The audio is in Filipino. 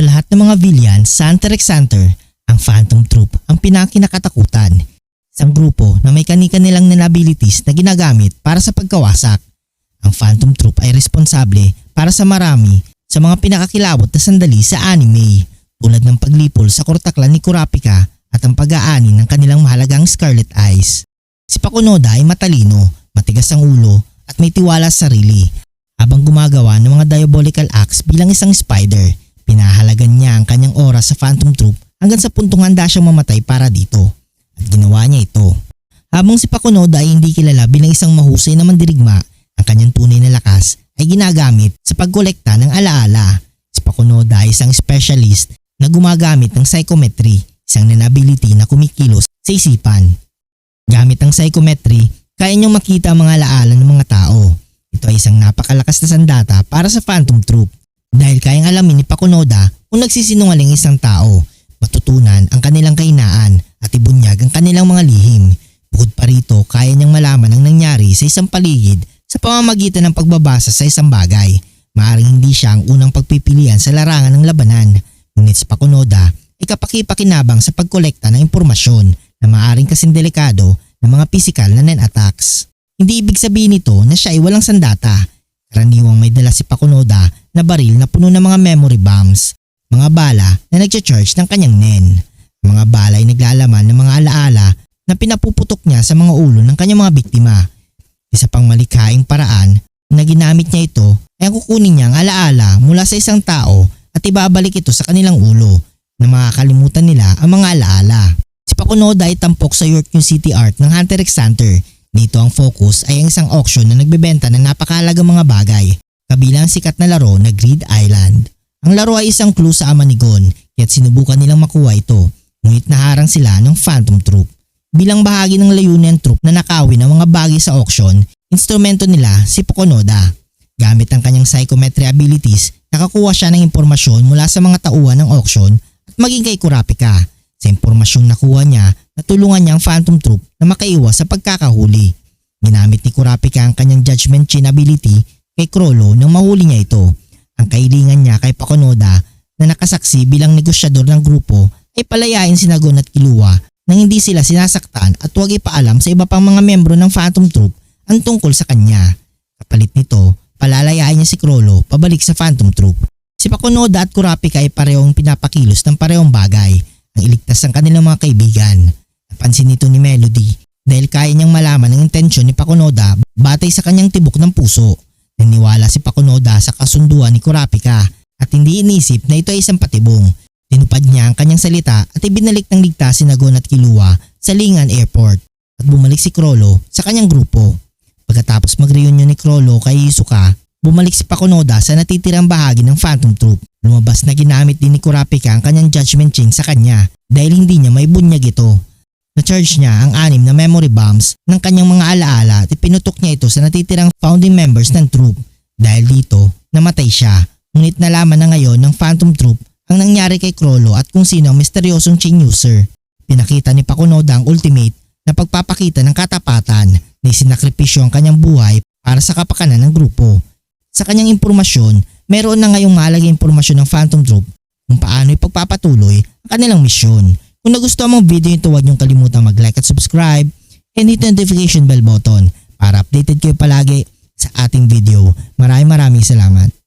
Sa lahat ng mga villain sa Hunter x Hunter, ang Phantom Troop ang pinakinakatakutan. Isang grupo na may kani-kanilang nan abilities na ginagamit para sa pagkawasak. Ang Phantom Troop ay responsable para sa marami sa mga pinakakilabot na sandali sa anime tulad ng paglipol sa kortaklan ni Kurapika at ang pag-aani ng kanilang mahalagang Scarlet Eyes. Si Pakunoda ay matalino, matigas ang ulo at may tiwala sa sarili. Habang gumagawa ng mga diabolical acts bilang isang spider, pinahalagan niya ang kanyang oras sa Phantom Troop hanggang sa puntong handa siyang mamatay para dito. At ginawa niya ito. Habang si Pakunoda ay hindi kilala bilang isang mahusay na mandirigma, ang kanyang tunay na lakas ay ginagamit sa pagkolekta ng alaala. Si Pakunoda ay isang specialist na gumagamit ng psychometry, isang nanability na kumikilos sa isipan. Gamit ang psychometry, kaya niyong makita ang mga alaala ng mga tao. Ito ay isang napakalakas na sandata para sa Phantom Troop dahil kayang alamin ni Pakunoda kung nagsisinungaling isang tao, matutunan ang kanilang kainaan at ibunyag ang kanilang mga lihim. Bukod pa rito, kaya niyang malaman ang nangyari sa isang paligid sa pamamagitan ng pagbabasa sa isang bagay. Maaring hindi siya ang unang pagpipilian sa larangan ng labanan, ngunit si Pakunoda ay kapaki-pakinabang sa pagkolekta ng impormasyon na maaring kasing delikado ng mga pisikal na nen-attacks. Hindi ibig sabihin nito na siya ay walang sandata. Karaniwang may dala si Pakunoda na baril na puno ng mga memory bombs, mga bala na nagcha-charge ng kanyang nen. Mga bala ay naglalaman ng mga alaala na pinapuputok niya sa mga ulo ng kanyang mga biktima. Isa pang malikhaing paraan na ginamit niya ito ay ang kukunin niya ang alaala mula sa isang tao at ibabalik ito sa kanilang ulo na makakalimutan nila ang mga alaala. Si Pakunoda ay tampok sa York New City Art ng Hunter x Hunter. Dito ang focus ay ang isang auction na nagbebenta ng napakahalagang mga bagay, kabilang ang sikat na laro na Greed Island. Ang laro ay isang clue sa ama ni Gon, kaya't sinubukan nilang makuha ito, ngunit naharang sila ng Phantom Troop. Bilang bahagi ng layunin ng troop na nakawin ang mga bagay sa auction, instrumento nila si Pokonoda. Gamit ang kanyang psychometry abilities, nakakuha siya ng impormasyon mula sa mga tauhan ng auction at maging kay Kurapika. Sa impormasyong nakuha niya, natulungan niya ang Phantom Troop na makaiwas sa pagkakahuli. Ginamit ni Kurapika ang kanyang Judgment Chin ability kay Krollo nang mahuli niya ito. Ang kailingan niya kay Pakonoda na nakasaksi bilang negosyador ng grupo ay palayain si Nagon at Kilua nang hindi sila sinasaktan at huwag ipaalam sa iba pang mga membro ng Phantom Troop ang tungkol sa kanya. Kapalit nito, palalayain niya si Krollo pabalik sa Phantom Troop. Si Pakunoda at Kurapika ay parehong pinapakilos ng parehong bagay ang iligtas ang kanilang mga kaibigan. Napansin nito ni Melody dahil kaya niyang malaman ang intensyon ni Pakunoda batay sa kanyang tibok ng puso. Naniwala si Pakunoda sa kasunduan ni Kurapika at hindi inisip na ito ay isang patibong. Tinupad niya ang kanyang salita at ibinalik ng ligtas si Nagon at Kilua sa Lingan Airport at bumalik si Krollo sa kanyang grupo. Pagkatapos mag-reunion ni Krollo kay Isuka, bumalik si Pakunoda sa natitirang bahagi ng Phantom Troop. Lumabas na ginamit din ni Kurapika ang kanyang judgment chain sa kanya dahil hindi niya may bunyag ito. Na-charge niya ang anim na memory bombs ng kanyang mga alaala at pinutok niya ito sa natitirang founding members ng troop. Dahil dito, namatay siya. Ngunit nalaman na ngayon ng Phantom Troop ang nangyari kay Krollo at kung sino ang misteryosong chain user. Pinakita ni Pakunoda ang ultimate na pagpapakita ng katapatan na isinakripisyo ang kanyang buhay para sa kapakanan ng grupo. Sa kanyang impormasyon, meron na ngayong mahalagang impormasyon ng Phantom Troop kung paano ipagpapatuloy ang kanilang misyon. Kung nagustuhan mong video ito, huwag niyong kalimutang mag-like at subscribe and hit notification bell button para updated kayo palagi sa ating video. Maraming maraming salamat.